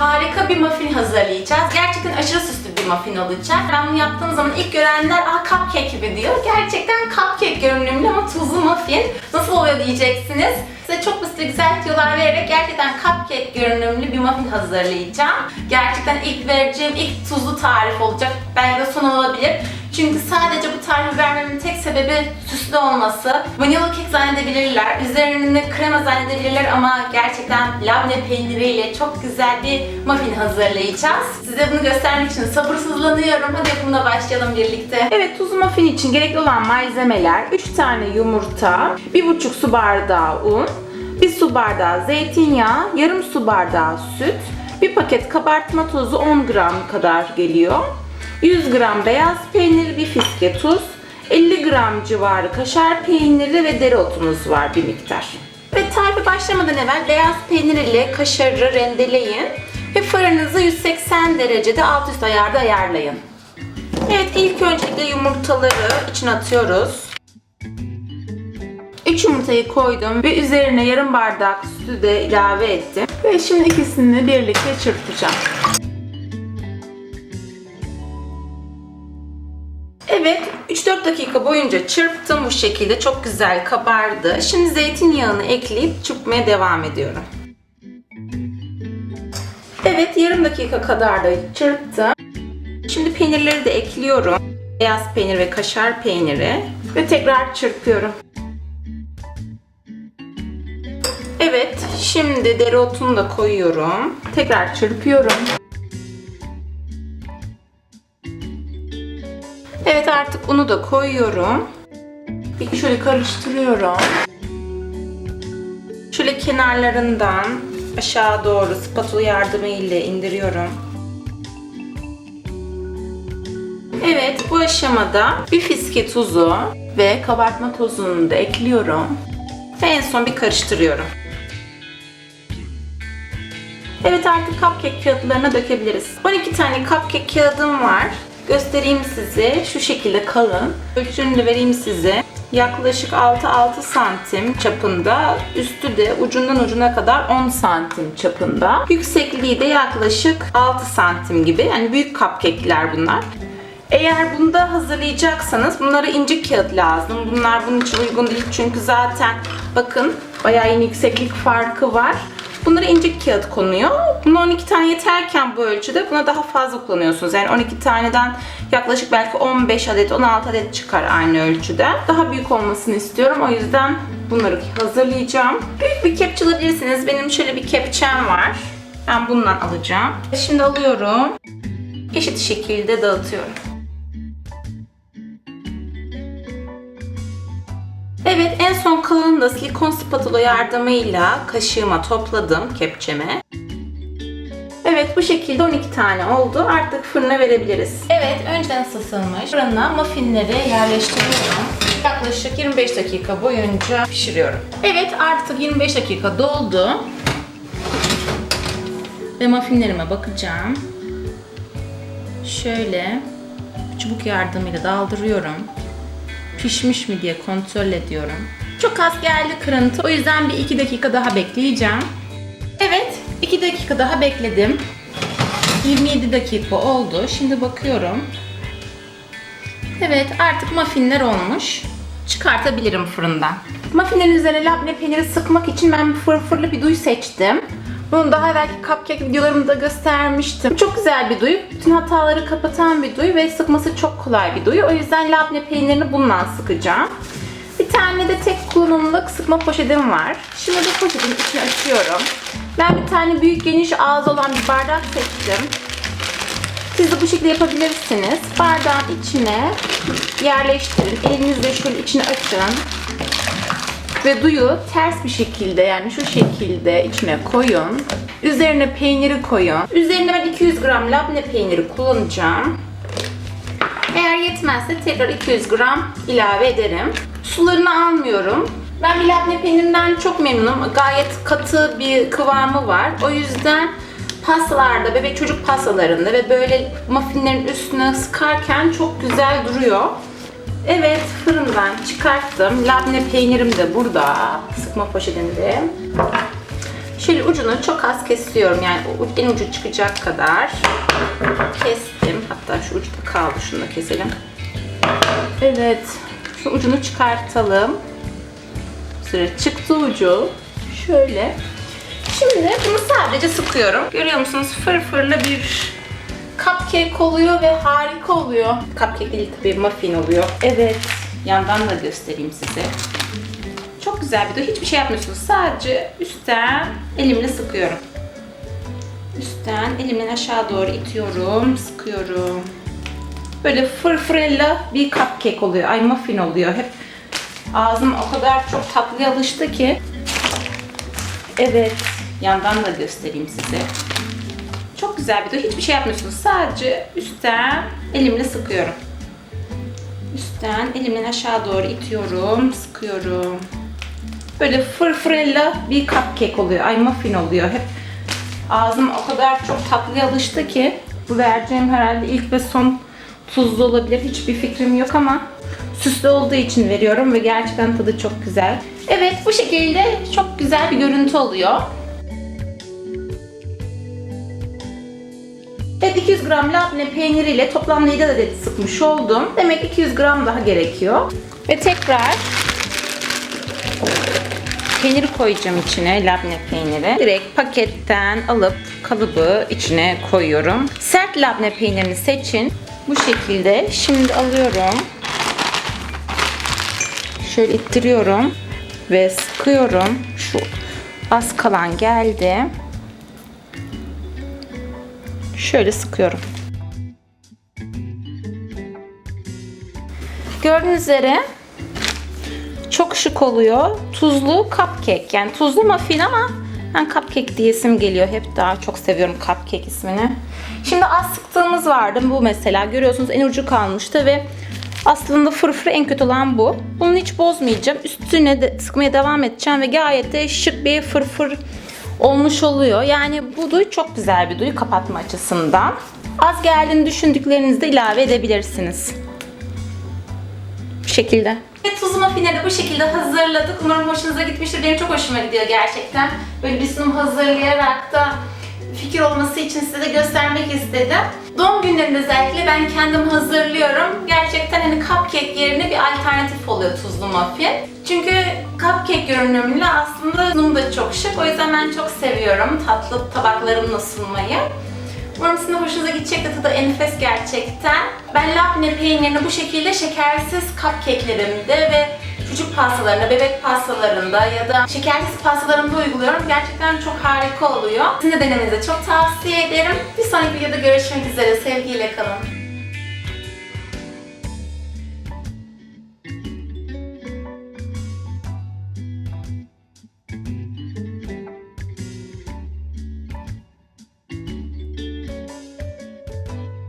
harika bir muffin hazırlayacağız. Gerçekten aşırı süslü bir muffin olacak. Ben bunu yaptığım zaman ilk görenler aa cupcake gibi diyor. Gerçekten cupcake görünümlü ama tuzlu muffin. Nasıl oluyor diyeceksiniz. Size çok basit güzel tüyolar vererek gerçekten cupcake görünümlü bir muffin hazırlayacağım. Gerçekten ilk vereceğim ilk tuzlu tarif olacak. Belki de son olabilir. Çünkü sadece bu tarifi vermemin tek sebebi süslü olması. Vanilya kek zannedebilirler, üzerine krema zannedebilirler ama gerçekten labne peyniriyle çok güzel bir muffin hazırlayacağız. Size bunu göstermek için sabırsızlanıyorum. Hadi yapımına başlayalım birlikte. Evet, tuzlu muffin için gerekli olan malzemeler 3 tane yumurta, 1,5 su bardağı un, 1 su bardağı zeytinyağı, yarım su bardağı süt, bir paket kabartma tozu 10 gram kadar geliyor. 100 gram beyaz peynir, bir fiske tuz, 50 gram civarı kaşar peyniri ve dereotumuz var bir miktar. Ve tarife başlamadan evvel beyaz peynir ile kaşarı rendeleyin ve fırınınızı 180 derecede alt üst ayarda ayarlayın. Evet ilk öncelikle yumurtaları içine atıyoruz. 3 yumurtayı koydum ve üzerine yarım bardak sütü de ilave ettim. Ve şimdi ikisini birlikte çırpacağım. 3-4 dakika boyunca çırptım bu şekilde. Çok güzel kabardı. Şimdi zeytinyağını ekleyip çırpmaya devam ediyorum. Evet, yarım dakika kadar da çırptım. Şimdi peynirleri de ekliyorum. Beyaz peynir ve kaşar peyniri. Ve tekrar çırpıyorum. Evet, şimdi dereotunu da koyuyorum. Tekrar çırpıyorum. Evet artık unu da koyuyorum. Bir şöyle karıştırıyorum. Şöyle kenarlarından aşağı doğru spatula yardımıyla indiriyorum. Evet bu aşamada bir fiske tuzu ve kabartma tozunu da ekliyorum. Ve en son bir karıştırıyorum. Evet artık cupcake kağıtlarına dökebiliriz. 12 tane cupcake kağıdım var. Göstereyim size. Şu şekilde kalın. Ölçünü de vereyim size. Yaklaşık 6-6 santim çapında. Üstü de ucundan ucuna kadar 10 santim çapında. Yüksekliği de yaklaşık 6 santim gibi. Yani büyük cupcake'ler bunlar. Eğer bunu da hazırlayacaksanız bunlara ince kağıt lazım. Bunlar bunun için uygun değil çünkü zaten bakın bayağı yine yükseklik farkı var. Bunlara ince kağıt konuyor. Buna 12 tane yeterken bu ölçüde buna daha fazla kullanıyorsunuz. Yani 12 taneden yaklaşık belki 15 adet 16 adet çıkar aynı ölçüde. Daha büyük olmasını istiyorum. O yüzden bunları hazırlayacağım. Büyük bir kepçe alabilirsiniz. Benim şöyle bir kepçem var. Ben bundan alacağım. Şimdi alıyorum. Eşit şekilde dağıtıyorum. Evet en son kalanını da silikon spatula yardımıyla kaşığıma topladım kepçeme. Evet bu şekilde 12 tane oldu. Artık fırına verebiliriz. Evet önceden ısıtılmış fırına muffinleri yerleştiriyorum. Yaklaşık 25 dakika boyunca pişiriyorum. Evet artık 25 dakika doldu. Ve muffinlerime bakacağım. Şöyle çubuk yardımıyla daldırıyorum pişmiş mi diye kontrol ediyorum. Çok az geldi kırıntı. O yüzden bir 2 dakika daha bekleyeceğim. Evet, 2 dakika daha bekledim. 27 dakika oldu. Şimdi bakıyorum. Evet, artık muffinler olmuş. Çıkartabilirim fırından. Muffinlerin üzerine labne peyniri sıkmak için ben fırfırlı bir duy seçtim. Bunu daha evvelki cupcake videolarımda göstermiştim. Çok güzel bir duy. Bütün hataları kapatan bir duy ve sıkması çok kolay bir duy. O yüzden labne peynirini bundan sıkacağım. Bir tane de tek kullanımlık sıkma poşetim var. Şimdi bu poşetin içini açıyorum. Ben bir tane büyük geniş ağzı olan bir bardak seçtim. Siz de bu şekilde yapabilirsiniz. Bardağın içine yerleştirin. Elinizle şöyle içini açın. Ve duyu ters bir şekilde yani şu şekilde içine koyun. Üzerine peyniri koyun. Üzerine ben 200 gram labne peyniri kullanacağım. Eğer yetmezse tekrar 200 gram ilave ederim. Sularını almıyorum. Ben labne peynirinden çok memnunum. Gayet katı bir kıvamı var. O yüzden pastalarda, bebek çocuk pastalarında ve böyle muffinlerin üstüne sıkarken çok güzel duruyor. Evet fırından çıkarttım. Labne peynirim de burada. Sıkma poşetimde. Şöyle ucunu çok az kesiyorum. Yani en ucu çıkacak kadar kestim. Hatta şu ucu da kaldı. Şunu da keselim. Evet. Şu ucunu çıkartalım. Sıra çıktı ucu. Şöyle. Şimdi bunu sadece sıkıyorum. Görüyor musunuz? Fırfırlı bir cupcake oluyor ve harika oluyor. Cupcake değil tabii muffin oluyor. Evet. Yandan da göstereyim size. Çok güzel bir de hiçbir şey yapmıyorsunuz. Sadece üstten elimle sıkıyorum. Üstten elimden aşağı doğru itiyorum, sıkıyorum. Böyle fırfırella bir cupcake oluyor. Ay muffin oluyor. Hep ağzım o kadar çok tatlıya alıştı ki. Evet. Yandan da göstereyim size. Çok güzel bir de hiçbir şey yapmıyorsunuz. Sadece üstten elimle sıkıyorum. Üstten elimden aşağı doğru itiyorum, sıkıyorum. Böyle fırfırella bir cupcake oluyor. Ay muffin oluyor. Hep ağzım o kadar çok tatlıya alıştı ki bu vereceğim herhalde ilk ve son tuzlu olabilir. Hiçbir fikrim yok ama süslü olduğu için veriyorum ve gerçekten tadı çok güzel. Evet bu şekilde çok güzel bir görüntü oluyor. Evet 200 gram labne peyniriyle toplamda 7 adet sıkmış oldum. Demek 200 gram daha gerekiyor. Ve tekrar peyniri koyacağım içine, labne peyniri. Direkt paketten alıp kalıbı içine koyuyorum. Sert labne peynirini seçin. Bu şekilde. Şimdi alıyorum. Şöyle ittiriyorum ve sıkıyorum. Şu az kalan geldi. Şöyle sıkıyorum. Gördüğünüz üzere çok şık oluyor. Tuzlu cupcake. Yani tuzlu muffin ama ben cupcake diyesim geliyor. Hep daha çok seviyorum cupcake ismini. Şimdi az sıktığımız vardı. Bu mesela görüyorsunuz en ucu kalmıştı ve aslında fırfır en kötü olan bu. Bunu hiç bozmayacağım. Üstüne de sıkmaya devam edeceğim ve gayet de şık bir fırfır olmuş oluyor. Yani bu duy çok güzel bir duy kapatma açısından. Az geldiğini düşündüklerinizi de ilave edebilirsiniz. Bu şekilde. Ve tuzlu muffinleri de bu şekilde hazırladık. Umarım hoşunuza gitmiştir. Benim çok hoşuma gidiyor gerçekten. Böyle bir sunum hazırlayarak da fikir olması için size de göstermek istedim. Doğum günlerinde özellikle ben kendim hazırlıyorum. Gerçekten hani cupcake yerine bir alternatif oluyor tuzlu muffin. Çünkü cupcake görünümlü aslında sunum da çok şık. O yüzden ben çok seviyorum tatlı tabaklarımla sunmayı. Umarım sizin hoşunuza gidecek de tadı enfes gerçekten. Ben labne peynirini bu şekilde şekersiz cupcake'lerimde ve çocuk pastalarında, bebek pastalarında ya da şekersiz pastalarımda uyguluyorum. Gerçekten çok harika oluyor. Sizin de denemenizi çok tavsiye ederim. Bir sonraki videoda görüşmek üzere. Sevgiyle kalın.